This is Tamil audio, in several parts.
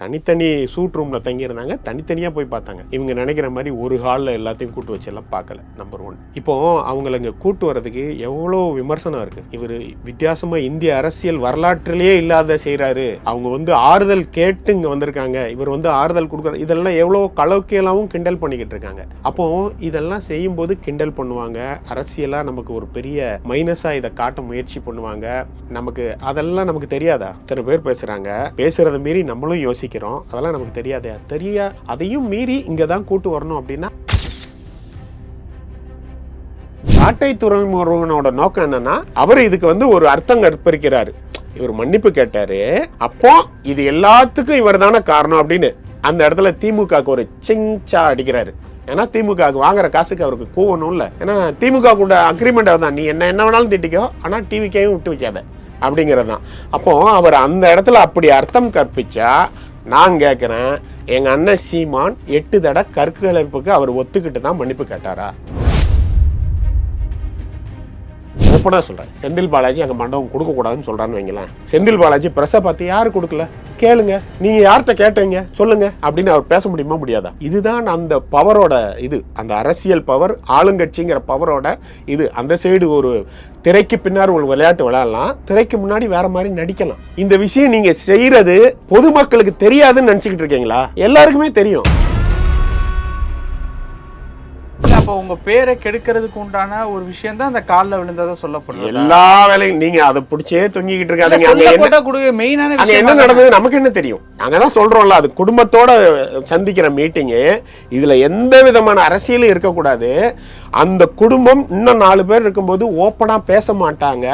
தனித்தனி சூட் ரூமில் தங்கியிருந்தாங்க. தனித்தனியாக போய் பார்த்தாங்க. இவங்க நினைக்கிற மாதிரி ஒரு ஹாலில் எல்லாத்தையும் கூட்டு வச்செல்லாம் பார்க்கல நம்பர் ஒன் இப்போ அவங்கள இங்கே கூட்டு வர்றதுக்கு எவ்வளோ விமர்சனம் இருக்குது இவர் வித்தியாசமாக இந்திய அரசியல் வரலாற்றிலேயே இல்லாத செய்கிறாரு அவங்க வந்து ஆறுதல் கேட்டு இங்கே வந்திருக்காங்க. இவர் வந்து ஆறுதல் கொடுக்குற இதெல்லாம் எவ்வளோ கலோக்கியலாகவும் கிண்டல் பண்ணிக்கிட்டு இருக்காங்க. அப்போ இதெல்லாம் செய்யும்போது கிண்டல் பண்ணுவாங்க. அரசியலாக நமக்கு ஒரு பெரிய மைனஸாக இதை காட்ட முயற்சி பண்ணுவாங்க. நமக்கு அதெல்லாம் நமக்கு தெரியாதா? இத்தனை பேர் பேசுகிறாங்க பேசுறத மீறி நம்மளும் யோசிக்கிறோம் அதெல்லாம் நமக்கு தெரியாது. தெரிய அதையும் மீறி இங்கே தான் கூட்டு வரணும் அப்படின்னா சாட்டை துறைமுருகனோட நோக்கம் என்னன்னா அவர் இதுக்கு வந்து ஒரு அர்த்தம் கற்பிக்கிறாரு. இவர் மன்னிப்பு கேட்டாரு. அப்போ இது எல்லாத்துக்கும் இவர் தானே காரணம் அப்படின்னு அந்த இடத்துல திமுகவுக்கு ஒரு சிங்சா அடிக்கிறாரு. ஏன்னா திமுகவுக்கு வாங்குற காசுக்கு அவருக்கு கூவணும் இல்லை ஏன்னா திமுக கூட அக்ரிமெண்ட் தான் நீ என்ன என்ன வேணாலும் திட்டிக்கோ. ஆனா டிவிக்கையும் விட்டு வைக்காத. அப்படிங்கிறது தான் அப்போ அவர் அந்த இடத்துல அப்படி அர்த்தம் கற்பிச்சா நான் கேட்குறேன் எங்கள் அண்ணன் சீமான் எட்டு தடவை கற்கலைப்புக்கு அவர் ஒத்துக்கிட்டு தான் மன்னிப்பு கேட்டாரா? ஓப்பனாக சொல்கிறேன் செந்தில் பாலாஜி அங்கே மண்டபம் கொடுக்கக்கூடாதுன்னு சொல்கிறான்னு வைங்களேன். செந்தில் பாலாஜி ப்ரெஸ்ஸை பார்த்து யார் கொடுக்கல? கேளுங்க. நீங்கள் யார்கிட்ட கேட்டீங்க? சொல்லுங்க. அப்படின்னு அவர் பேச முடியுமா முடியாதா? இதுதான் அந்த பவரோட இது. அந்த அரசியல் பவர் ஆளுங்கட்சிங்கிற பவரோட இது. அந்த சைடு ஒரு திரைக்கு பின்னாடி ஒரு விளையாட்டு விளையாடலாம். திரைக்கு முன்னாடி வேற மாதிரி நடிக்கலாம். இந்த விஷயம் நீங்கள் செய்கிறது பொதுமக்களுக்கு தெரியாதுன்னு நினச்சிக்கிட்டு இருக்கீங்களா? எல்லாருக்குமே தெரியும். அப்போ உங்க பேரை கெடுக்கிறதுக்கு உண்டான ஒரு விஷயம் தான் அந்த கால்ல விழுந்ததா சொல்லப்படுது. எல்லா வேலையும் நீங்க அதை பிடிச்சே தொங்கிக்கிட்டு கொடுக்க மெயினான அங்க என்ன நடந்தது? நமக்கு என்ன தெரியும்? நாங்க தான் சொல்றோம்ல அது குடும்பத்தோட சந்திக்கிற மீட்டிங்கு இதுல எந்த விதமான அரசியலும் இருக்கக்கூடாது. அந்த குடும்பம் இன்னும் நாலு பேர் இருக்கும்போது ஓப்பனா பேச மாட்டாங்க.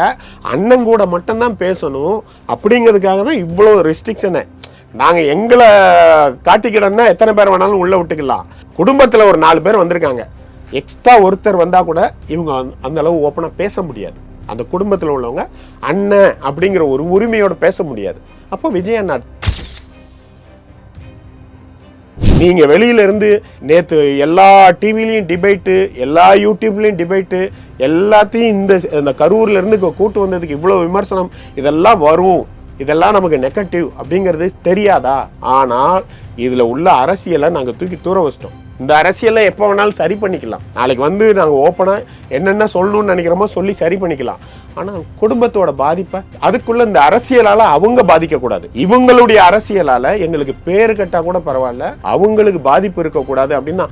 அண்ணன் கூட மட்டும்தான் பேசணும். அப்படிங்கிறதுக்காக தான் இவ்வளோ ரெஸ்ட்ரிக்ஷனு நாங்க எங்களை காட்டிக்கிடன்னா எத்தனை பேர் வேணாலும் உள்ள விட்டுக்கலாம். குடும்பத்துல ஒரு நாலு பேர் வந்திருக்காங்க. எக்ஸ்ட்ரா ஒருத்தர் வந்தால் கூட இவங்க அந்த- அளவு ஓப்பனாக பேச முடியாது. அந்த குடும்பத்தில் உள்ளவங்க அண்ணன் அப்படிங்கிற ஒரு உரிமையோடு பேச முடியாது. அப்போ விஜய் அண்ணா நீங்க வெளியில இருந்து எல்லா டிவிலையும் டிபேட்டு எல்லா யூடியூப்லேயும் டிபேட்டு எல்லாத்தையும் இந்த இந்த கரூர்லேருந்து கூட்டு வந்ததுக்கு இவ்வளோ விமர்சனம் இதெல்லாம் வரும். இதெல்லாம் நமக்கு நெகட்டிவ் அப்படிங்கிறது தெரியாதா? ஆனால் இதில் உள்ள அரசியலை நாங்கள் தூக்கி தூர வச்சிட்டோம். இந்த அரசியலை எப்போ வேணாலும் சரி பண்ணிக்கலாம். நாளைக்கு வந்து நாங்கள் ஓப்பனாக என்னென்ன சொல்லணும்னு நினைக்கிறோமோ சொல்லி சரி பண்ணிக்கலாம். ஆனா குடும்பத்தோட பாதிப்பை அதுக்குள்ள இந்த அரசியலால அவங்க பாதிக்கக்கூடாது. இவங்களுடைய அரசியலால எங்களுக்கு பேர் கட்டால் கூட பரவாயில்ல. அவங்களுக்கு பாதிப்பு இருக்கக்கூடாது அப்படின்னா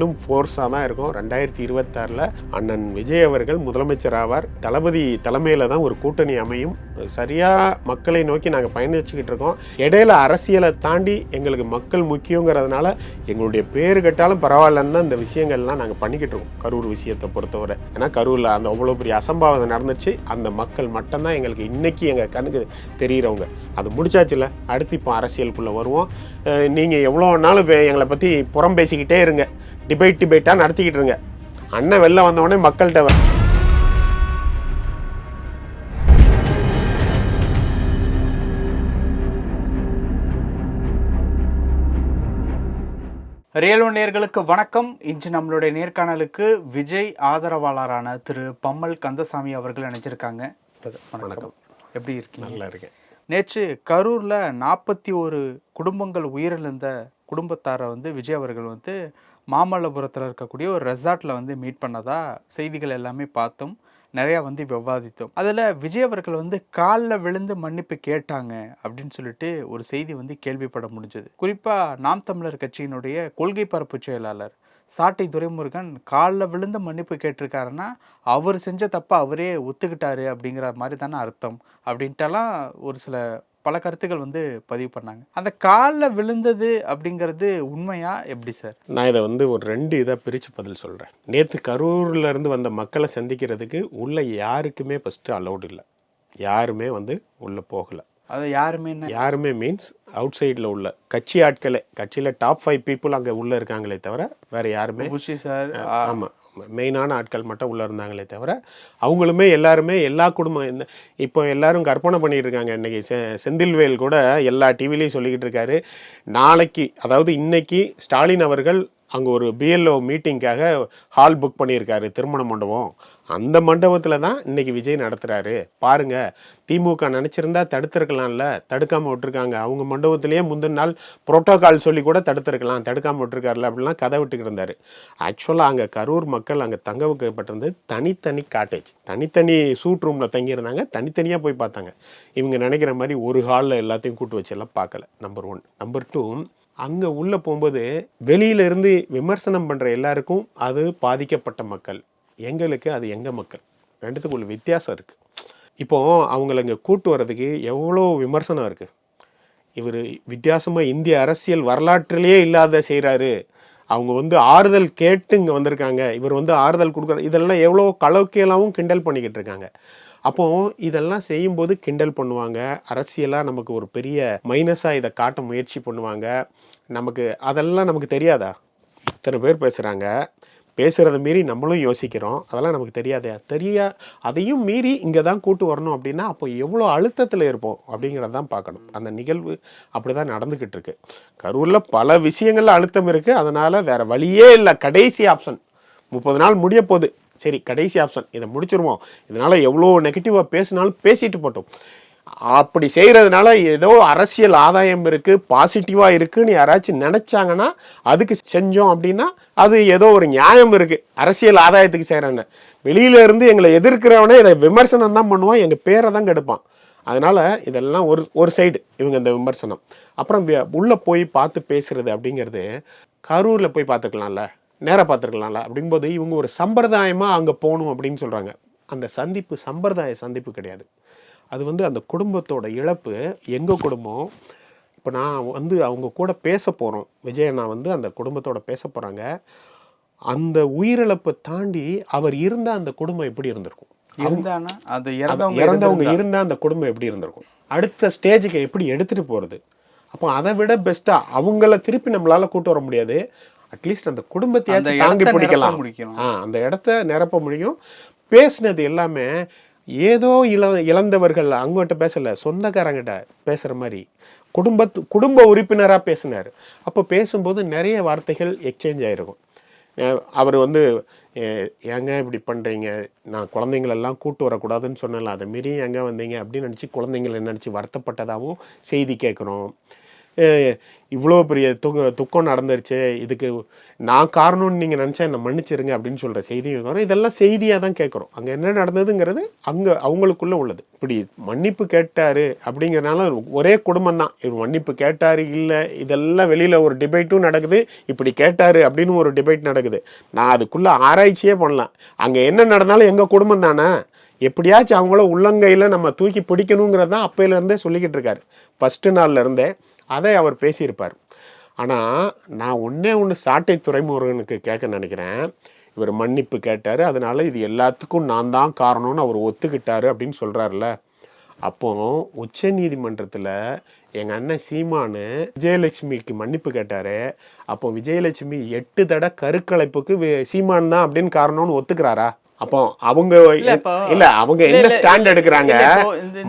இன்னும் ஃபோர்ஸாக தான் இருக்கும். ரெண்டாயிரத்தி இருபத்தாறில் அண்ணன் விஜய் அவர்கள் முதலமைச்சர் ஆவார். தளபதி தலைமையில் தான் ஒரு கூட்டணி அமையும். சரியாக மக்களை நோக்கி நாங்கள் பயணிச்சுக்கிட்டு இருக்கோம். இடையில அரசியலை தாண்டி எங்களுக்கு மக்கள் முக்கியங்கிறதுனால எங்களுடைய பேர் கேட்டாலும் பரவாயில்லன்னு தான் இந்த விஷயங்கள்லாம் நாங்கள் பண்ணிக்கிட்டு இருக்கோம். கரூர் விஷயத்தை பொறுத்தவரை. ஏன்னா கரூரில் அந்த அவ்வளோ பெரிய அசம்பாவிதம் நடந்துச்சு. அந்த மக்கள் மட்டும்தான் எங்களுக்கு இன்னைக்கு எங்கள் கண்ணுக்கு தெரிகிறவங்க அது முடிச்சாச்சுல. அடுத்து இப்போ அரசியலுக்குள்ளே வருவோம். நீங்கள் எவ்வளோ நாளும் எங்களை பற்றி புறம் பேசிக்கிட்டே இருங்க. டிபேட் டிபேட்டாக நடத்திக்கிட்டு இருங்க. அண்ணன் வெளில வந்த உடனே மக்கள்கிட்ட ரியல் ஒன் நேயர்களுக்கு வணக்கம். இன்று நம்மளுடைய நேர்காணலுக்கு விஜய் ஆதரவாளரான திரு பம்மல் கந்தசாமி அவர்கள் நினைச்சிருக்காங்க வணக்கம். எப்படி இருக்கீங்க? நல்லா இருக்கேன். நேற்று கரூர்ல நாற்பத்தி ஒரு குடும்பங்கள் உயிரிழந்த குடும்பத்தாரை வந்து விஜய் அவர்கள் வந்து மாமல்லபுரத்தில் இருக்கக்கூடிய ஒரு ரெசார்ட்டில் வந்து மீட் பண்ணதா செய்திகள் எல்லாமே பார்த்தோம் நிறையா வந்து விவாதித்தோம். அதில் விஜய் அவர்கள் வந்து காலில் விழுந்து மன்னிப்பு கேட்டாங்க அப்படின்னு சொல்லிட்டு ஒரு செய்தி வந்து கேள்விப்பட முடிஞ்சது. குறிப்பாக நாம் தமிழர் கட்சியினுடைய கொள்கை பரப்பு செயலாளர் சாட்டை துரைமுருகன் காலில் விழுந்து மன்னிப்பு கேட்டிருக்காருன்னா அவர் செஞ்ச தப்பை அவரே ஒத்துக்கிட்டாரு அப்படிங்கிற மாதிரி தானே அர்த்தம் அப்படின்ட்டுலாம் ஒரு சில பல கருத்துக்கள் வந்து பதிவு பண்ணாங்க. அந்த காலில் விழுந்தது அப்படிங்கிறது உண்மையா? எப்படி சார்? நான் இதை வந்து ஒரு ரெண்டு இதை பிரித்து பதில் சொல்கிறேன் நேற்று கரூர்ல இருந்து வந்த மக்களை சந்திக்கிறதுக்கு உள்ள யாருக்குமே ஃபஸ்ட்டு அலௌடு இல்லை. யாருமே வந்து உள்ளே போகலை. அது யாருமே யாருமே மீன்ஸ் அவுட் சைடில் உள்ள கட்சி ஆட்களே கட்சியில் டாப் ஃபைவ் பீப்புள் அங்கே உள்ளே இருக்காங்களே தவிர வேற யாருமே புஷி சார் ஆமாம் மெயினான ஆட்கள் மட்டும் உள்ளே இருந்தாங்களே தவிர அவங்களுமே எல்லாருமே எல்லா குடும்பம் இந்த இப்போ எல்லாரும் கற்பனை பண்ணிட்டு இருக்காங்க. இன்னைக்கு செ செந்தில்வேல் கூட எல்லா டிவிலையும் சொல்லிக்கிட்டு இருக்காரு. நாளைக்கு அதாவது இன்னைக்கு ஸ்டாலின் அவர்கள் அங்கே ஒரு பிஎல்ஓ மீட்டிங்க்காக ஹால் புக் பண்ணியிருக்காரு திருமண மண்டபம். அந்த மண்டபத்தில் தான் இன்னைக்கு விஜய் நடத்துகிறாரு பாருங்க திமுக நினச்சிருந்தா தடுத்திருக்கலாம்ல. தடுக்காமல் விட்டுருக்காங்க. அவங்க மண்டபத்திலேயே முந்தின நாள் புரோட்டோகால் சொல்லி கூட தடுத்திருக்கலாம். தடுக்காமல் விட்டுருக்காருல அப்படிலாம் கதை விட்டுக்கிட்டு இருந்தார். ஆக்சுவலாக அங்கே கரூர் மக்கள் அங்கே தங்க வைக்கப்பட்டிருந்தது தனித்தனி காட்டேஜ் தனித்தனி சூட் ரூமில் தங்கியிருந்தாங்க. தனித்தனியாக போய் பார்த்தாங்க. இவங்க நினைக்கிற மாதிரி ஒரு ஹாலில் எல்லாத்தையும் கூட்டு வச்செல்லாம் பார்க்கல. நம்பர் ஒன் நம்பர் டூ அங்கே உள்ளே போகும்போது வெளியில இருந்து விமர்சனம் பண்ணுற எல்லாருக்கும் அது பாதிக்கப்பட்ட மக்கள். எங்களுக்கு அது எங்கள் மக்கள். ரெண்டுத்துக்குள்ள வித்தியாசம் இருக்குது இப்போது அவங்கள இங்கே கூட்டு வர்றதுக்கு எவ்வளோ விமர்சனம் இருக்குது இவர் வித்தியாசமாக இந்திய அரசியல் வரலாற்றிலேயே இல்லாத செய்கிறாரு அவங்க வந்து ஆறுதல் கேட்டு இங்கே வந்திருக்காங்க. இவர் வந்து ஆறுதல் கொடுக்குற இதெல்லாம் எவ்வளோ கலோக்கியலாகவும் கிண்டல் பண்ணிக்கிட்டு இருக்காங்க. அப்போ இதெல்லாம் செய்யும்போது கிண்டல் பண்ணுவாங்க. அரசியலாக நமக்கு ஒரு பெரிய மைனஸாக இதை காட்ட முயற்சி பண்ணுவாங்க. நமக்கு அதெல்லாம் நமக்கு தெரியாதா? இத்தனை பேர் பேசுகிறாங்க பேசுகிறத மீறி நம்மளும் யோசிக்கிறோம். அதெல்லாம் நமக்கு தெரியாதே. தெரியா அதையும் மீறி இங்கே தான் கூட்டு வரணும் அப்படின்னா அப்போ எவ்வளோ அழுத்தத்தில் இருப்போம் அப்படிங்கிறத தான் பார்க்கணும். அந்த நிகழ்வு அப்படி தான் நடந்துக்கிட்டு இருக்கு. கரூரில் பல விஷயங்களில் அழுத்தம் இருக்குது அதனால் வேறு வழியே இல்லை. கடைசி ஆப்ஷன் முப்பது நாள் முடிய போகுது. சரி கடைசி ஆப்ஷன் இதை முடிச்சிருவோம். இதனால் எவ்வளோ நெகட்டிவாக பேசினாலும் பேசிட்டு போட்டோம். அப்படி செய்கிறதுனால ஏதோ அரசியல் ஆதாயம் இருக்குது பாசிட்டிவாக இருக்குதுன்னு யாராச்சும் நினச்சாங்கன்னா அதுக்கு செஞ்சோம் அப்படின்னா அது ஏதோ ஒரு நியாயம் இருக்குது அரசியல் ஆதாயத்துக்கு செய்கிறேன்னு வெளியில இருந்து எங்களை எதிர்க்கிறவனே இதை விமர்சனம் தான் பண்ணுவான் எங்கள் பேரை தான் கெடுப்பான். அதனால் இதெல்லாம் ஒரு ஒரு சைடு இவங்க இந்த விமர்சனம். அப்புறம் உள்ளே போய் பார்த்து பேசுகிறது அப்படிங்கிறது கரூரில் போய் பார்த்துக்கலாம்ல நேராக பார்த்துருக்கலாம்ல அப்படிங்கும்போது இவங்க ஒரு சம்பிரதாயமாக அங்கே போகணும் அப்படின்னு சொல்கிறாங்க அந்த சந்திப்பு சம்பிரதாய சந்திப்பு கிடையாது. அது வந்து அந்த குடும்பத்தோட இழப்பு எங்கள் குடும்பம்? இப்போ நான் வந்து அவங்க கூட பேச போகிறோம் விஜய் அண்ணா வந்து அந்த குடும்பத்தோட பேச போகிறாங்க அந்த உயிரிழப்பை தாண்டி அவர் இருந்த அந்த குடும்பம் எப்படி இருந்திருக்கும்? இறந்தவங்க இறந்தவங்க இருந்திருந்தா- இருந்தா அந்த குடும்பம் எப்படி இருந்திருக்கும்? அடுத்த ஸ்டேஜுக்கு எப்படி எடுத்துட்டு போறது? அப்போ அதை விட பெஸ்டா அவங்கள திருப்பி நம்மளால கூட்டு வர முடியாது. அட்லீஸ்ட் அந்த குடும்பத்தையாச்சும் தாங்கி பிடிக்கலாம். ஆ அந்த இடத்த நிரப்ப முடியும். பேசினது எல்லாமே ஏதோ இள இழந்தவர்கள் அங்கோட்ட பேசலை சொந்தக்காரங்கிட்ட பேசுகிற மாதிரி. குடும்பத்து குடும்ப உறுப்பினராக பேசினார். அப்போ பேசும்போது நிறைய வார்த்தைகள் எக்ஸ்சேஞ்ச் ஆகிருக்கும் அவர் வந்து ஏங்க இப்படி பண்ணுறீங்க நான் குழந்தைங்களெல்லாம் கூட்டு வரக்கூடாதுன்னு சொன்னல அதை மீறி எங்கே வந்தீங்க? அப்படின்னு நினச்சி குழந்தைங்களை நினச்சி வருத்தப்பட்டதாகவும் செய்தி கேட்குறோம். இவ்வளோ பெரிய துக்க துக்கம் நடந்துருச்சு. இதுக்கு நான் காரணம்னு நீங்கள் நினச்சா என்னை மன்னிச்சிருங்க அப்படின்னு சொல்கிற செய்தியும் வரும். இதெல்லாம் செய்தியாக தான் கேட்குறோம். அங்கே என்ன நடந்ததுங்கிறது அங்கே அவங்களுக்குள்ளே உள்ளது. இப்படி மன்னிப்பு கேட்டார் அப்படிங்கிறனால ஒரே குடும்பம் தான் இவர் மன்னிப்பு கேட்டார் இல்லை இதெல்லாம் வெளியில் ஒரு டிபேட்டும் நடக்குது. இப்படி கேட்டார் அப்படின்னு ஒரு டிபேட் நடக்குது. நான் அதுக்குள்ளே ஆராய்ச்சியே பண்ணலாம். அங்கே என்ன நடந்தாலும் எங்கள் குடும்பம் தானே? எப்படியாச்சும் அவங்கள உள்ளங்கையில் நம்ம தூக்கி பிடிக்கணுங்கிறது தான் அப்போலேருந்தே சொல்லிக்கிட்டு இருக்காரு. ஃபஸ்ட்டு நாள்ல இருந்தே அதை அவர் பேசியிருப்பார். ஆனால் நான் ஒன்றே ஒன்று சாட்டை துறைமுருகனுக்கு கேட்க நினைக்கிறேன். இவர் மன்னிப்பு கேட்டார். அதனால் இது எல்லாத்துக்கும் நான் தான் காரணம்னு அவர் ஒத்துக்கிட்டாரு அப்படின்னு சொல்கிறாருல அப்போ உச்ச நீதிமன்றத்தில் எங்கள் அண்ணன் சீமானு விஜயலட்சுமிக்கு மன்னிப்பு கேட்டார். அப்போ விஜயலட்சுமி எட்டு தடவை கருக்கலைப்புக்கு சீமான் தான் அப்படின்னு காரணம்னு ஒத்துக்கிறாரா? அப்போ அவங்க இல்ல, அவங்க என்ன ஸ்டாண்ட் எடுக்கிறாங்க?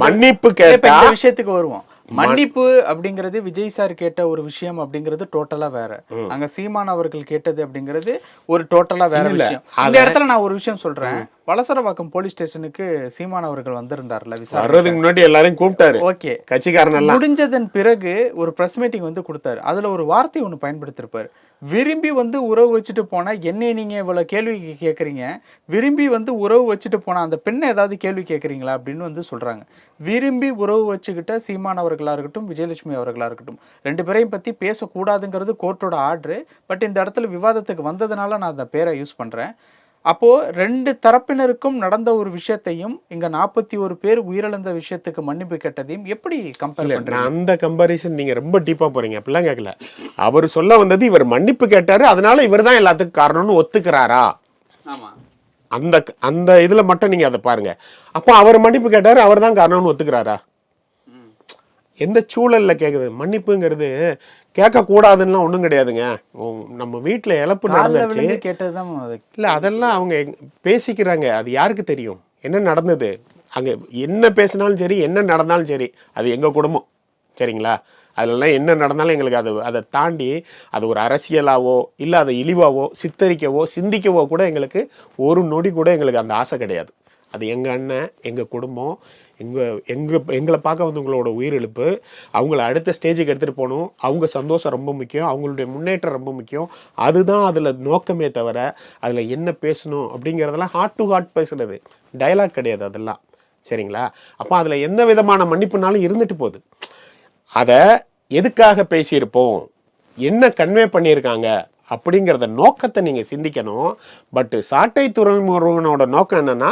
மன்னிப்பு கேட்டா விஷயத்துக்கு வருவோம். மன்னிப்பு அப்படிங்கிறது விஜய் சார் கேட்ட ஒரு விஷயம் அப்படிங்கிறது டோட்டலா வேற. அங்க சீமான் அவர்கள் கேட்டது அப்படிங்கிறது ஒரு டோட்டலா வேற விஷயம். இந்த இடத்துல நான் ஒரு விஷயம் சொல்றேன். வலசரவாக்கம் போலீஸ் ஸ்டேஷனுக்கு சீமான் அவர்கள் வந்திருந்தார்ல வர்றதுக்கு முன்னாடி எல்லாரையும் கூப்பிட்டாரு. ஓகே. கட்சிக்காரன் முடிஞ்சதன் பிறகு ஒரு பிரஸ் மீட்டிங் வந்து கொடுத்தாரு. அதுல ஒரு வார்த்தை ஒன்று பயன்படுத்திருப்பாரு. விரும்பி வந்து உறவு வச்சுட்டு போனா என்னை நீங்க இவ்வளவு கேள்வி கேட்குறீங்க விரும்பி வந்து உறவு வச்சுட்டு போனா அந்த பெண்ணை ஏதாவது கேள்வி கேட்குறீங்களா அப்படின்னு வந்து சொல்றாங்க. விரும்பி உறவு வச்சுக்கிட்ட சீமான் அவர்களா இருக்கட்டும் விஜயலட்சுமி அவர்களா இருக்கட்டும் ரெண்டு பேரையும் பத்தி பேசக்கூடாதுங்கிறது கோர்ட்டோட ஆர்டர் பட் இந்த இடத்துல விவாதத்துக்கு வந்ததுனால நான் அந்த பேரை யூஸ் பண்றேன். அப்போ ரெண்டு தரப்பினருக்கும் நடந்த ஒரு விஷயத்தையும் இங்க நாற்பத்தி ஒரு பேர் உயிரிழந்த விஷயத்துக்கு மன்னிப்பு கேட்டதையும் எப்படி கம்பேர் பண்றீங்க? நான் அந்த கம்பாரிசன் நீங்க ரொம்ப டீப்பா போறீங்க அப்படிலாம் கேட்கல அவர் சொல்ல வந்தது இவர் மன்னிப்பு கேட்டாரு அதனால இவர் தான் எல்லாத்துக்கும் காரணம்னு ஒத்துக்கிறாரா? ஆமா. அந்த அந்த இதுல மட்டும் நீங்க அதை பாருங்க. அப்போ அவர் மன்னிப்பு கேட்டாரு அவர் தான் காரணம்னு ஒத்துக்கிறாரா? எந்த சூழல்ல கேக்குது? மன்னிப்புங்கிறது கேட்க கூடாதுன்னா ஒண்ணும் கிடையாதுங்க. நம்ம வீட்டுல இழப்பு நடந்துருச்சு. கேட்டதுதான் இல்ல அதெல்லாம் அவங்க பேசிக்கிறாங்க. அது யாருக்கு தெரியும்? என்ன நடந்தது? அங்க என்ன பேசினாலும் சரி என்ன நடந்தாலும் சரி அது எங்க குடும்பம். சரிங்களா? அதிலெல்லாம் என்ன நடந்தாலும் எங்களுக்கு அது அதை தாண்டி அது ஒரு அரசியலாவோ இல்லை அதை இழிவாவோ சித்தரிக்கவோ சிந்திக்கவோ கூட எங்களுக்கு ஒரு நொடி கூட எங்களுக்கு அந்த ஆசை கிடையாது. அது எங்கள் அண்ணன் எங்கள் குடும்பம் எங்கள் எங்கள் எங்களை பார்க்க வந்தவங்களோட உயிரிழப்பு அவங்கள அடுத்த ஸ்டேஜுக்கு எடுத்துகிட்டு போகணும். அவங்க சந்தோஷம் ரொம்ப முக்கியம். அவங்களுடைய முன்னேற்றம் ரொம்ப முக்கியம். அதுதான் அதில் நோக்கமே தவிர அதில் என்ன பேசணும் அப்படிங்கிறதெல்லாம் ஹார்ட் டு ஹார்ட் பேசுகிறது டயலாக் கிடையாது அதெல்லாம். சரிங்களா? அப்போ அதில் எந்த விதமான மன்னிப்புனாலும் இருந்துட்டு போகுது. அதை எதுக்காக பேசியிருப்போம்? என்ன கன்வே பண்ணியிருக்காங்க? அப்படிங்கிறத நோக்கத்தை நீங்கள் சிந்திக்கணும். பட்டு சாட்டை துறைமுருகனோட நோக்கம் என்னென்னா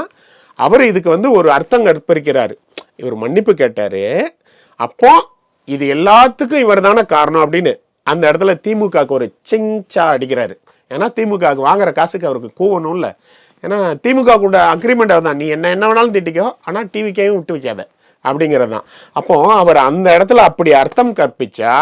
அவர் இதுக்கு வந்து ஒரு அர்த்தம் கற்பிக்கிறாரு. இவர் மன்னிப்பு கேட்டாரு. அப்போ இது எல்லாத்துக்கும் இவர் தானே காரணம் அப்படின்னு அந்த இடத்துல திமுகவுக்கு ஒரு சிங்சா அடிக்கிறாரு. ஏன்னா திமுகவுக்கு வாங்குற காசுக்கு அவருக்கு கூவணும்ல ஏன்னா திமுக கூட அக்ரிமெண்ட் தான் நீ என்ன என்ன வேணாலும் திட்டிக்கோ. ஆனால் டிவிக்கையும் விட்டு வைக்காத. அப்படிங்கிறது தான் அப்போ அவர் அந்த இடத்துல அப்படி அர்த்தம் கற்பிச்சா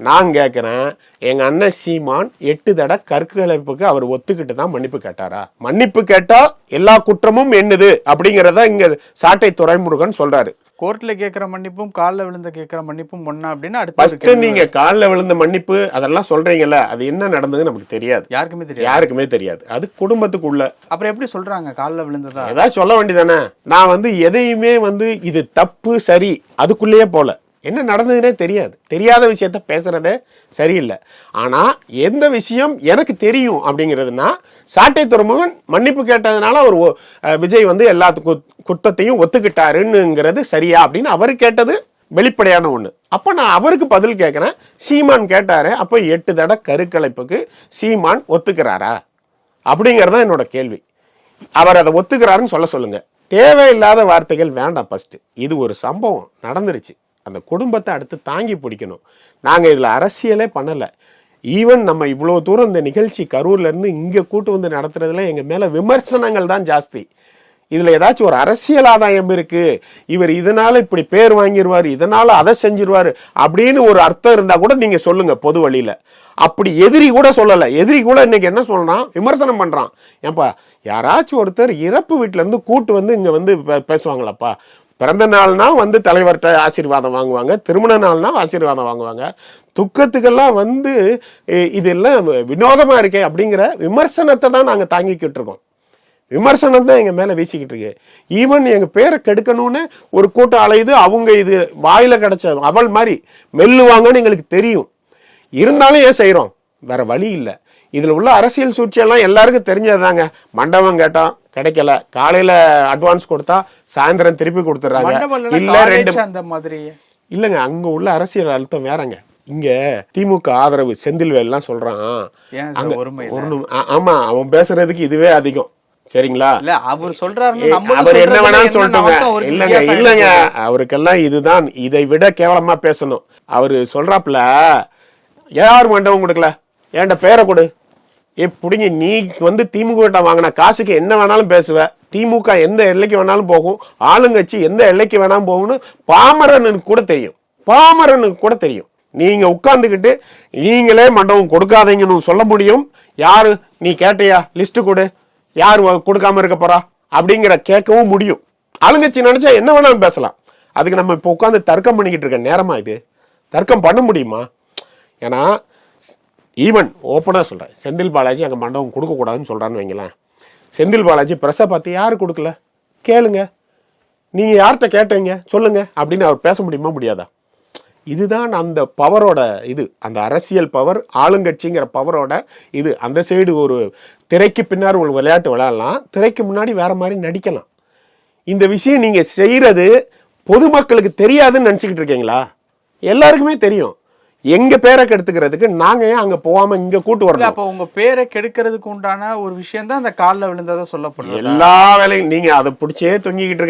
நான் கேட்குறேன் எங்கள் அண்ணன் சீமான் எட்டு தடவை கற்கலைப்புக்கு அவர் ஒத்துக்கிட்டு தான் மன்னிப்பு கேட்டாரா? மன்னிப்பு கேட்டால் எல்லா குற்றமும் என்னது? அப்படிங்கிறத இங்கே சாட்டை துரைமுருகன் சொல்றாரு. கோர்ட்ல கேட்குற மன்னிப்பும் காலில் விழுந்த கேட்குற மன்னிப்பும் ஒண்ணா அப்படின்னு அடுத்த ஃபர்ஸ்ட் நீங்க காலில் விழுந்த மன்னிப்பு அதெல்லாம் சொல்றீங்கல்ல அது என்ன நடந்தது நமக்கு தெரியாது. யாருக்குமே தெரியாது. யாருக்குமே தெரியாது. அது குடும்பத்துக்குள்ள. அப்புறம் எப்படி சொல்றாங்க காலில் விழுந்ததா? ஏதாவது சொல்ல வேண்டியதானே நான் வந்து எதையுமே வந்து இது தப்பு சரி அதுக்குள்ளேயே போல. என்ன நடந்ததுனே தெரியாது. தெரியாத விஷயத்த பேசுகிறதே சரியில்லை. ஆனால் எந்த விஷயம் எனக்கு தெரியும் அப்படிங்கிறதுனா சாட்டை துறைமுகன் மன்னிப்பு கேட்டதுனால அவர் விஜய் வந்து எல்லா குற்றத்தையும் ஒத்துக்கிட்டாருன்னுங்கிறது சரியா அப்படின்னு அவர் கேட்டது வெளிப்படையான ஒன்று அப்போ நான் அவருக்கு பதில் கேட்குறேன் சீமான் கேட்டார். அப்போ எட்டு தடவை கருக்கலைப்புக்கு சீமான் ஒத்துக்கிறாரா? அப்படிங்கிறது தான் என்னோட கேள்வி. அவர் அதை ஒத்துக்கிறாருன்னு சொல்ல சொல்லுங்கள் தேவையில்லாத வார்த்தைகள் வேண்டாம் ஃபஸ்ட்டு இது ஒரு சம்பவம். நடந்துருச்சு. அந்த குடும்பத்தை அடுத்து தாங்கி பிடிக்கணும். நாங்கள் இதில் அரசியலே பண்ணலை. ஈவன் நம்ம இவ்வளோ தூரம் இந்த நிகழ்ச்சி கரூர்லேருந்து இங்கே கூட்டு வந்து நடத்துறதுல எங்கள் மேலே விமர்சனங்கள் தான் ஜாஸ்தி. இதில் ஏதாச்சும் ஒரு அரசியல் ஆதாயம் இருக்குது இவர் இதனால் இப்படி பேர் வாங்கிடுவார் இதனால் அதை செஞ்சிருவார் அப்படின்னு ஒரு அர்த்தம் இருந்தால் கூட நீங்கள் சொல்லுங்கள் பொது வழியில். அப்படி எதிரி கூட சொல்லலை. எதிரி கூட இன்றைக்கி என்ன சொல்லலாம் விமர்சனம் பண்ணுறான் ஏன்பா யாராச்சும் ஒருத்தர் இறப்பு வீட்டிலேருந்து கூட்டு வந்து இங்கே வந்து பே- பேசுவாங்களாப்பா? பிறந்த நாள்னா வந்து தலைவர்கிட்ட ஆசீர்வாதம் வாங்குவாங்க திருமண நாள்னா ஆசீர்வாதம் வாங்குவாங்க. துக்கத்துக்கெல்லாம் வந்து இதெல்லாம் வினோதமாக இருக்கே அப்படிங்கிற விமர்சனத்தை தான் நாங்கள் தாங்கிக்கிட்டு இருக்கோம். விமர்சனம் தான் எங்கள் மேலே வீசிக்கிட்டு இருக்கு. ஈவன் எங்கள் பேரை கெடுக்கணும்னு ஒரு கூட்டம் அலையுது அவங்க இது வாயில் கிடச்ச அவள் மாதிரி மெல்லுவாங்கன்னு எங்களுக்கு தெரியும். இருந்தாலும் ஏன் செய்கிறோம் வேற வழி இல்லை. இதில் உள்ள அரசியல் சூழ்ச்சியெல்லாம் எல்லாருக்கும் தெரிஞ்சதுதாங்க. மண்டபம் கேட்டோம். கிடைக்கல. காலையில அட்வான்ஸ் கொடுத்தா சாயந்தரம் திருப்பி கொடுத்துட்றாங்க இல்ல ரெண்டு அந்த மாதிரி. இல்லைங்க அங்க உள்ள அரசியல் அழுத்தம் வேறங்க. இங்க திமுக ஆதரவு செந்தில்வேல்லாம் சொல்றான். ஏன் அங்க? ஒரு ஆமா அவன் பேசுறதுக்கு இதுவே அதிகம். சரிங்களா? இல்ல அவர் நம்மளும் அவர் என்ன வேணாலும் சொல்லட்டுங்க. இல்லங்க இல்லங்க. அவருக்கெல்லாம் இதுதான். இதை விட கேவலமா பேசணும். அவரு சொல்றாப்புல யார் மண்டபம் கொடுக்கல? ஏன்ட பேரை கொடு? எப்படிங்க நீ வந்து திமுக கிட்ட வாங்கின காசுக்கு என்ன வேணாலும் பேசுவ. திமுக எந்த எல்லைக்கு வேணாலும் போகும். ஆளுங்கட்சி எந்த எல்லைக்கு வேணாலும் போகும்னு பாமரனுக்கு கூட தெரியும். பாமரனுக்கு கூட தெரியும். நீங்க உட்கார்ந்துக்கிட்டு நீங்களே மண்டபம் கொடுக்காதீங்கன்னு சொல்ல முடியும். யாரு? நீ கேட்டியா? லிஸ்ட் கொடு. யார் கொடுக்காம இருக்க போறா? அப்படிங்கிற கேட்கவும் முடியும். ஆளுங்கட்சி நினைச்சா என்ன வேணாலும் பேசலாம். அதுக்கு நம்ம இப்போ உட்காந்து தர்க்கம் பண்ணிக்கிட்டு இருக்க நேரமா இது? தர்க்கம் பண்ண முடியுமா? ஏன்னா ஈவன் ஓப்பனாக சொல்கிறேன் செந்தில் பாலாஜி அங்கே மண்டபம் கொடுக்கக்கூடாதுன்னு சொல்கிறான்னு வைங்களேன். செந்தில் பாலாஜி ப்ரெஸ்ஸை பார்த்து யார் கொடுக்கல? கேளுங்க. நீங்கள் யார்கிட்ட கேட்டீங்க? சொல்லுங்கள் அப்படின்னு அவர் பேச முடியுமா முடியாதா? இதுதான் அந்த பவரோட இது. அந்த அரசியல் பவர் ஆளுங்கட்சிங்கிற பவரோட இது. அந்த சைடு ஒரு திரைக்கு பின்னார் ஒரு விளையாட்டு விளையாடலாம். திரைக்கு முன்னாடி வேற மாதிரி நடிக்கலாம். இந்த விஷயம் நீங்கள் செய்கிறது பொதுமக்களுக்கு தெரியாதுன்னு நினச்சிக்கிட்டு இருக்கீங்களா? எல்லாருக்குமே தெரியும். எங்க பேரை கெடுத்துக்கிறதுக்கு நாங்க ஏன் அங்க போகாம இங்க கூட்டு வரணும்? அப்ப உங்க பேரை கெடுக்கிறதுக்கு உண்டான ஒரு விஷயம் தான் அந்த காலில் விழுந்ததா சொல்லப்படுறது. எல்லா வேலையும் நீங்க அதை பிடிச்சே தொங்கிக்கிட்டு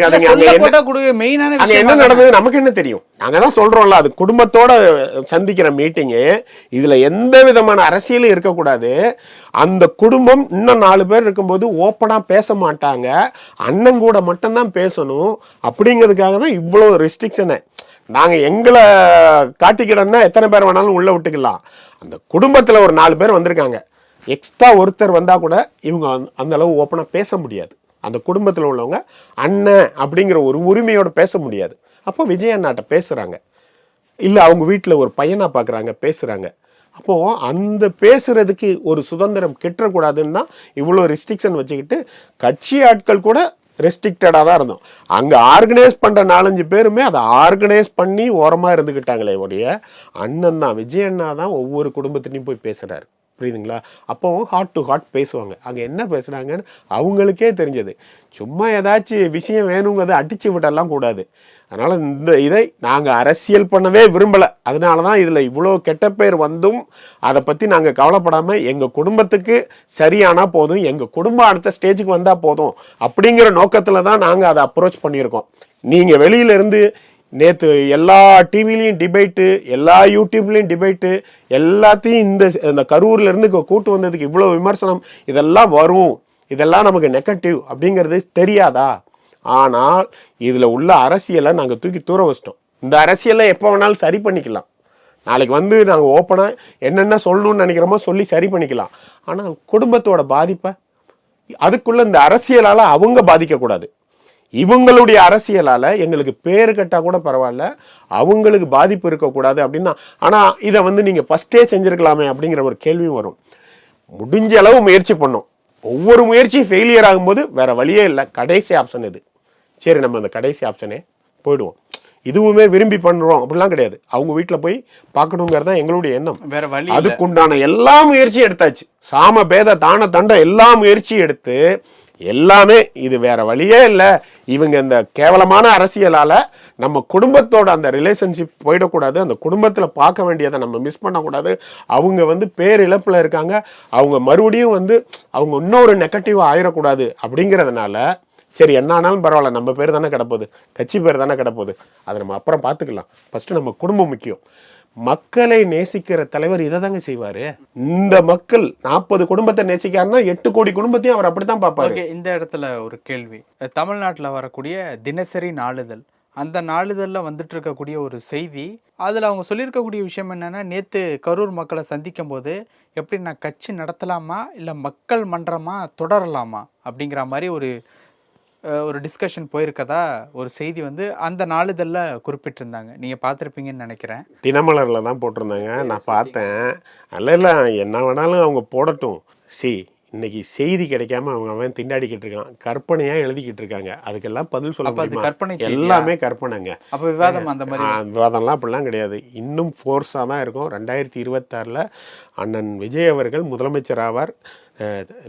கொடுக்க மெயினான அங்க என்ன நடந்தது? நமக்கு என்ன தெரியும்? நாங்க தான் சொல்றோம்ல அது குடும்பத்தோட சந்திக்கிற மீட்டிங்கு இதுல எந்த விதமான அரசியலும் இருக்கக்கூடாது. அந்த குடும்பம் இன்னும் நாலு பேர் இருக்கும்போது ஓப்பனா பேச மாட்டாங்க. அண்ணன் கூட மட்டும்தான் பேசணும். அப்படிங்கிறதுக்காக தான் இவ்வளோ ரெஸ்ட்ரிக்ஷனு நாங்கள் எங்களை காட்டிக்கிடோம்னா எத்தனை பேர் வேணாலும் உள்ளே விட்டுக்கலாம். அந்த குடும்பத்தில் ஒரு நாலு பேர் வந்திருக்காங்க. எக்ஸ்ட்ரா ஒருத்தர் வந்தால் கூட இவங்க அந்த- அந்த அளவு ஓப்பனாக பேச முடியாது. அந்த குடும்பத்தில் உள்ளவங்க அண்ணன் அப்படிங்கிற ஒரு உரிமையோடு பேச முடியாது. அப்போ விஜய் அண்ணாட்ட பேசுகிறாங்க இல்லை அவங்க வீட்டில் ஒரு பையனாக பார்க்குறாங்க பேசுகிறாங்க அப்போது அந்த பேசுகிறதுக்கு ஒரு சுதந்திரம் கெட்டக்கூடாதுன்னு தான் இவ்வளோ ரெஸ்ட்ரிக்ஷன் வச்சுக்கிட்டு கட்சி ஆட்கள் கூட ரெஸ்ட்ரிக்டடாக தான் இருந்தோம். அங்கே ஆர்கனைஸ் பண்ணுற நாலஞ்சு பேருமே அதை ஆர்கனைஸ் பண்ணி ஓரமாக இருந்துக்கிட்டாங்களே ஒழிய அண்ணன் தான் விஜய் அண்ணா தான் ஒவ்வொரு குடும்பத்திலையும் போய் பேசுகிறாரு புரியுதுங்களா? அப்போவும் ஹார்ட் டு ஹார்ட் பேசுவாங்க. அங்கே என்ன பேசுகிறாங்கன்னு அவங்களுக்கே தெரிஞ்சது. சும்மா ஏதாச்சும் விஷயம் வேணுங்கிறத அடித்து விடலாம் கூடாது. அதனால் இந்த இதை நாங்கள் அரசியல் பண்ணவே விரும்பலை. அதனால தான் இதில் இவ்வளோ கெட்ட பேர் வந்தும் அதை பற்றி நாங்கள் கவலைப்படாமல் எங்கள் குடும்பத்துக்கு சரியானா போதும் எங்கள் குடும்பம் அடுத்த ஸ்டேஜுக்கு வந்தால் போதும் அப்படிங்கிற நோக்கத்தில் தான் நாங்கள் அதை அப்ரோச் பண்ணியிருக்கோம். நீங்கள் வெளியிலேருந்து நேற்று எல்லா டிவிலையும் டிபேட்டு எல்லா யூடியூப்லேயும் டிபேட்டு எல்லாத்தையும் இந்த இந்த கரூர்ல இருந்து கூட்டு வந்ததுக்கு இவ்வளோ விமர்சனம் இதெல்லாம் வரும். இதெல்லாம் நமக்கு நெகட்டிவ் அப்படிங்கிறது தெரியாதா? ஆனால் இதில் உள்ள அரசியலை நாங்கள் தூக்கி தூர வச்சிட்டோம். இந்த அரசியலை எப்போ வேணாலும் சரி பண்ணிக்கலாம். நாளைக்கு வந்து நாங்கள் ஓப்பனாக என்னென்ன சொல்லணும்னு நினைக்கிறோமோ சொல்லி சரி பண்ணிக்கலாம். ஆனால் குடும்பத்தோட பாதிப்பை அதுக்குள்ள இந்த அரசியலால் அவங்க பாதிக்கக்கூடாது. இவங்களுடைய அரசியலால எங்களுக்கு பேர் கட்டா கூட பரவாயில்ல அவங்களுக்கு பாதிப்பு இருக்கக்கூடாது அப்படின்னா ஆனா இதை வந்து நீங்க ஃபர்ஸ்டே செஞ்சிருக்கலாமே அப்படிங்கிற ஒரு கேள்வியும் வரும். முடிஞ்ச அளவு முயற்சி பண்ணோம். ஒவ்வொரு முயற்சியும் ஃபெயிலியர் ஆகும்போது வேற வழியே இல்லை. கடைசி ஆப்ஷன் இது. சரி நம்ம அந்த கடைசி ஆப்ஷனே போயிடுவோம். இதுவுமே விரும்பி பண்றோம் அப்படிலாம் கிடையாது. அவங்க வீட்டில் போய் பார்க்கணுங்கிறது தான் எங்களுடைய எண்ணம். வேற வழி. அதுக்குண்டான எல்லா முயற்சியும் எடுத்தாச்சு. சாம பேத தான தண்ட எல்லா முயற்சியும் எடுத்து எல்லாமே இது வேற வழியே இல்லை. இவங்க இந்த கேவலமான அரசியலால் நம்ம குடும்பத்தோட அந்த ரிலேஷன்ஷிப் போயிடக்கூடாது. அந்த குடும்பத்தில் பார்க்க வேண்டியதை நம்ம மிஸ் பண்ணக்கூடாது. அவங்க வந்து பேரிழப்பில் இருக்காங்க. அவங்க மறுபடியும் வந்து அவங்க இன்னொரு நெகட்டிவ் ஆயிடக்கூடாது அப்படிங்கிறதுனால சரி என்ன ஆனாலும் பரவாயில்ல. நம்ம பேர் தானே கிடப்போகுது. கட்சி பேர் தானே கிடப்போகுது. அதை நம்ம அப்புறம் பார்த்துக்கலாம். ஃபர்ஸ்ட் நம்ம குடும்பம் முக்கியம். மக்களை நேசிக்கிற தலைவர் இதை தாங்க செய்வாரு. இந்த மக்கள் நாற்பது குடும்பத்தை நேசிக்காருன்னா எட்டு கோடி குடும்பத்தையும் அவர் அப்படித்தான் பார்ப்பாரு. இந்த இடத்துல ஒரு கேள்வி. தமிழ்நாட்டில் வரக்கூடிய தினசரி நாளிதழ். அந்த நாளிதழில் வந்துட்டு இருக்கக்கூடிய ஒரு செய்தி அதில் அவங்க சொல்லியிருக்கக்கூடிய விஷயம் என்னென்னா நேற்று கரூர் மக்களை சந்திக்கும் போது எப்படி நான் கட்சி நடத்தலாமா இல்லை மக்கள் மன்றமாக தொடரலாமா அப்படிங்கிற மாதிரி ஒரு ஒரு டிஸ்கஷன் போயிருக்கதா? ஒரு செய்தி வந்து அந்த நாளிதழில் குறிப்பிட்டிருந்தாங்க. நீங்கள் பார்த்துருப்பீங்கன்னு நினைக்கிறேன். தினமலர்ல தான் போட்டிருந்தாங்க. நான் பார்த்தேன். அல்ல இல்ல. என்ன வேணாலும் அவங்க போடட்டும். சி இன்னைக்கு செய்தி கிடைக்காம அவங்க அவன் திண்டாடிக்கிட்டு இருக்கான். கற்பனையா எழுதிக்கிட்டு இருக்காங்க. அதுக்கெல்லாம் பதில் சொல்ல முடியுமா? கற்பனை? எல்லாமே கற்பனைங்க. அப்போ விவாதம் அந்த மாதிரி. விவாதம்லாம் அப்படிலாம் கிடையாது. இன்னும் ஃபோர்ஸாக தான் இருக்கும். ரெண்டாயிரத்தி இருபத்தாறில் அண்ணன் விஜய் அவர்கள் முதலமைச்சர் ஆவார்.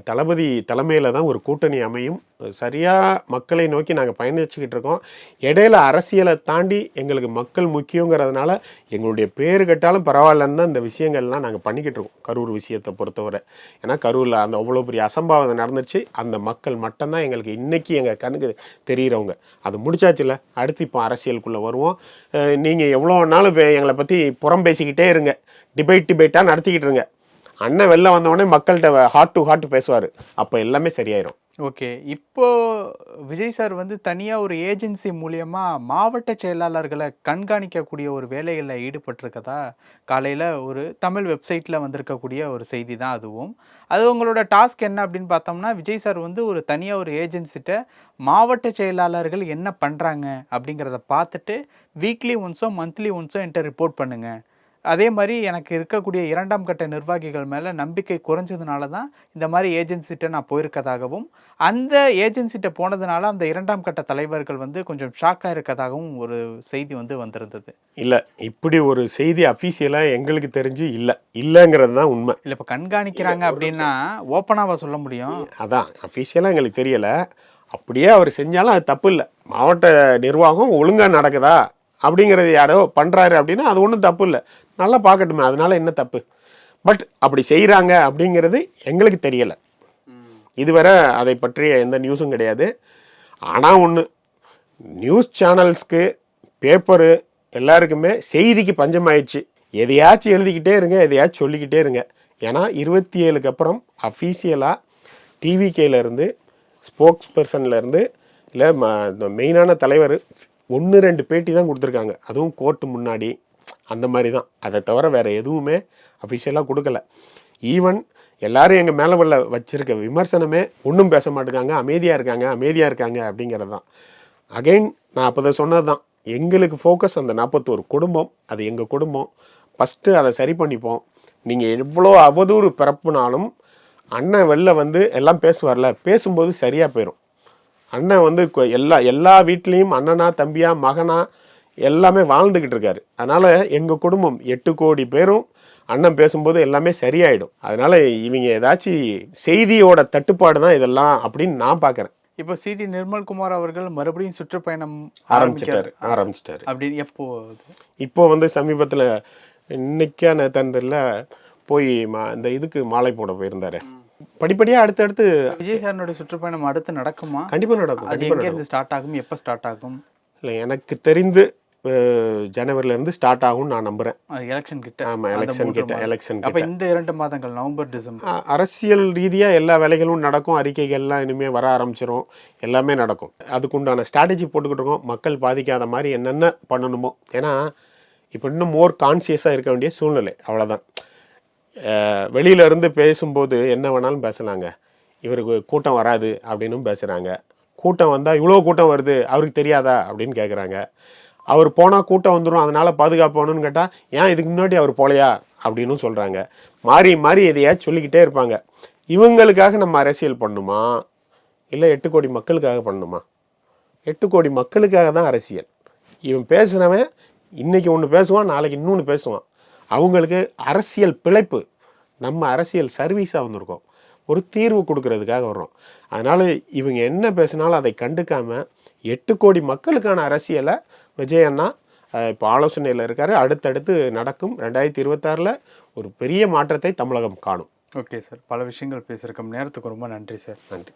தளபதி தலைமையில் தான் ஒரு கூட்டணி அமையும். சரியாக மக்களை நோக்கி நாங்கள் பயணிச்சுக்கிட்டு இருக்கோம். இடையில அரசியலை தாண்டி எங்களுக்கு மக்கள் முக்கியங்கிறதுனால எங்களுடைய பேர் கட்டாலும் பரவாயில்லன்னு தான் இந்த விஷயங்கள்லாம் நாங்கள் பண்ணிக்கிட்டு இருக்கோம். கரூர் விஷயத்தை பொறுத்தவரை. ஏன்னா கரூரில் அந்த அவ்வளோ பெரிய அசம்பாவிதம் நடந்துச்சு அந்த மக்கள் மட்டும்தான் எங்களுக்கு இன்றைக்கி எங்கள் கண்ணுக்கு தெரிகிறவங்க அது முடிச்சாச்சுல அடுத்து இப்போ அரசியலுக்குள்ளே வருவோம். நீங்கள் எவ்வளோ நாளும் வே- எங்களை பற்றி புறம் பேசிக்கிட்டே இருங்க. டிபேட் டிபேட்டாக நடத்திக்கிட்டு இருங்க. அண்ணன் வெளில வந்தவொடனே மக்கள்கிட்ட ஹார்ட் டு ஹார்ட் பேசுவார். அப்போ எல்லாமே சரியாயிரும். ஓகே. இப்போ விஜய் சார் வந்து தனியாக ஒரு ஏஜென்சி மூலியமா மாவட்ட செயலாளர்களை கண்காணிக்கக்கூடிய ஒரு வேலைகளில் ஈடுபட்டிருக்கதா? காலையில் ஒரு தமிழ் வெப்சைட்டில் வந்திருக்கக்கூடிய ஒரு செய்தி தான் அதுவும். அது உங்களோட டாஸ்க் என்ன அப்படின்னு பார்த்தோம்னா விஜய் சார் வந்து ஒரு தனியாக ஒரு ஏஜென்சிட்ட மாவட்ட செயலாளர்கள் என்ன பண்ணுறாங்க அப்படிங்கிறத பார்த்துட்டு வீக்லி ஒன்ஸோ மந்த்லி ஒன்ஸோ என்கிட்ட ரிப்போர்ட் பண்ணுங்கள் அதே மாதிரி எனக்கு இருக்கக்கூடிய இரண்டாம் கட்ட நிர்வாகிகள் மேலே நம்பிக்கை குறைஞ்சதுனால தான் இந்த மாதிரி ஏஜென்சிட்ட நான் போயிருக்கதாகவும் அந்த ஏஜென்சிட்ட போனதுனால அந்த இரண்டாம் கட்ட தலைவர்கள் வந்து கொஞ்சம் ஷாக்காக இருக்கதாகவும் ஒரு செய்தி வந்து வந்திருந்தது. இல்லை இப்படி ஒரு செய்தி அஃபீஷியலாக எங்களுக்கு தெரிஞ்சு இல்லை. இல்லைங்கிறது தான் உண்மை. இல்லை இப்போ கண்காணிக்கிறாங்க அப்படின்னா ஓப்பனாக சொல்ல முடியும்? அதான் அஃபீஷியலாக எங்களுக்கு தெரியலை. அப்படியே அவர் செஞ்சாலும் அது தப்பு இல்லை. மாவட்ட நிர்வாகம் ஒழுங்காக நடக்குதா? அப்படிங்கிறது யாரோ பண்ணுறாரு அப்படின்னா அது ஒன்றும் தப்பு இல்லை. நல்லா பார்க்கட்டுமே அதனால என்ன தப்பு? பட் அப்படி செய்கிறாங்க அப்படிங்கிறது எங்களுக்கு தெரியலை. இதுவரை அதை பற்றிய எந்த நியூஸும் கிடையாது. ஆனால் ஒன்று நியூஸ் சேனல்ஸ்க்கு பேப்பரு எல்லாருக்குமே செய்திக்கு பஞ்சமாயிடுச்சு. எதையாச்சும் எழுதிக்கிட்டே இருங்க எதையாச்சும் சொல்லிக்கிட்டே இருங்க. ஏன்னா இருபத்தி ஏழுக்கு அப்புறம் அஃபீஷியலாக டிவிகேலேருந்து ஸ்போக்ஸ் பர்சன்லேருந்து இல்லை மெயினான தலைவர் ஒன்று ரெண்டு பேட்டி தான் கொடுத்துருக்காங்க. அதுவும் கோர்ட்டு முன்னாடி. அந்த மாதிரி தான் அதை தவிர வேறு எதுவுமே அஃபிஷியலாக கொடுக்கல. ஈவன் எல்லாரும் எங்கள் மேலே உள்ள வச்சுருக்க விமர்சனமே ஒன்றும் பேச மாட்டேங்காங்க. அமைதியாக இருக்காங்க அமைதியாக இருக்காங்க அப்படிங்கிறது தான் அகைன் நான் அப்போ தான் சொன்னது தான் எங்களுக்கு ஃபோக்கஸ் அந்த நாற்பத்தோரு குடும்பம். அது எங்கள் குடும்பம். ஃபஸ்ட்டு அதை சரி பண்ணிப்போம். நீங்கள் எவ்வளோ அவதூறு பிறப்புனாலும் அண்ணன் வெளில வந்து எல்லாம் பேசுவார்ல. பேசும்போது சரியாக போயிடும் அண்ணன் வந்து எல்லா எல்லா வீட்லேயும் அண்ணனா தம்பியா மகனா எல்லாமே வாழ்ந்துக்கிட்டு இருக்காரு. அதனால எங்கள் குடும்பம் எட்டு கோடி பேரும் அண்ணன் பேசும்போது எல்லாமே சரியாயிடும். அதனால இவங்க ஏதாச்சும் செய்தியோட தட்டுப்பாடு தான் இதெல்லாம் அப்படின்னு நான் பார்க்குறேன் இப்போ சிடி நிர்மல்குமார் அவர்கள் மறுபடியும் சுற்றுப்பயணம் ஆரம்பிச்சிட்டாரு ஆரம்பிச்சிட்டாரு அப்படின்னு எப்போ? இப்போ வந்து சமீபத்தில் இன்னைக்கா தந்திரில் போய் மா இந்த இதுக்கு மாலை போட போயிருந்தாரு. படிப்படியாக அடுத்தடுத்து விஜய் சாரனுடைய சுற்றுப்பயணம் அடுத்து நடக்குமா? கண்டிப்பாக நடக்கும் அது கண்டிப்பாக எங்க நடக்கும். இருந்து ஸ்டார்ட் ஆகும்? எப்போ ஸ்டார்ட் ஆகும்? இல்லை எனக்கு தெரிந்து அஹ், ஜனவரில இருந்து ஸ்டார்ட் ஆகும்னு நான் நம்புறேன். எலெக்ஷன் கிட்ட. ஆமா அந்த எலெக்ஷன் கிட்ட. எலெக்ஷன் அப்ப இந்த இரண்டு மாதங்கள் நவம்பர் டிசம்பர். அரசியல் ரீதியாக எல்லா வேலைகளும் நடக்கும் அறிக்கைகள்லாம் இனிமேல் வர ஆரம்பிச்சிரும் எல்லாமே நடக்கும். அதுக்குண்டான ஸ்ட்ராட்டஜி போட்டுக்கிட்டு இருக்கோம். மக்கள் பாதிக்காத மாதிரி என்னென்ன பண்ணணுமோ. ஏன்னா இப்போ இன்னும் மோர் கான்சியஸாக இருக்க வேண்டிய சூழ்நிலை அவ்வளோதான் வெளியிலேருந்து பேசும்போது என்ன வேணாலும் பேசலாங்க இவருக்கு கூட்டம் வராது அப்படின்னும் பேசுகிறாங்க கூட்டம் வந்தால் இவ்வளோ கூட்டம் வருது அவருக்கு தெரியாதா அப்படின்னு கேட்குறாங்க அவர் போனால் கூட்டம் வந்துடும் அதனால் பாதுகாப்பு கேட்டால் ஏன் இதுக்கு முன்னாடி அவர் போலையா? அப்படின்னு சொல்கிறாங்க மாறி மாறி எதையா சொல்லிக்கிட்டே இருப்பாங்க. இவங்களுக்காக நம்ம அரசியல் பண்ணுமா? இல்லை எட்டு கோடி மக்களுக்காக பண்ணணுமா எட்டு கோடி மக்களுக்காக தான் அரசியல். இவன் பேசுகிறவன் இன்றைக்கி ஒன்று பேசுவான் நாளைக்கு இன்னொன்று பேசுவான். அவங்களுக்கு அரசியல் பிழைப்பு. நம்ம அரசியல் சர்வீஸாக வந்திருக்கோம். ஒரு தீர்வு கொடுக்கறதுக்காக வர்றோம். அதனால் இவங்க என்ன பேசினாலும் அதை கண்டுக்காம எட்டு கோடி மக்களுக்கான அரசியலை விஜய் அண்ணா இப்போ ஆலோசனையில் இருக்காரு. அடுத்தடுத்து நடக்கும் ரெண்டாயிரத்தி இருபத்தாறில் ஒரு பெரிய மாற்றத்தை தமிழகம் காணும். Okay sir. பல விஷயங்கள் பேசியிருக்கோம். நேரத்துக்கு ரொம்ப நன்றி சார். நன்றி.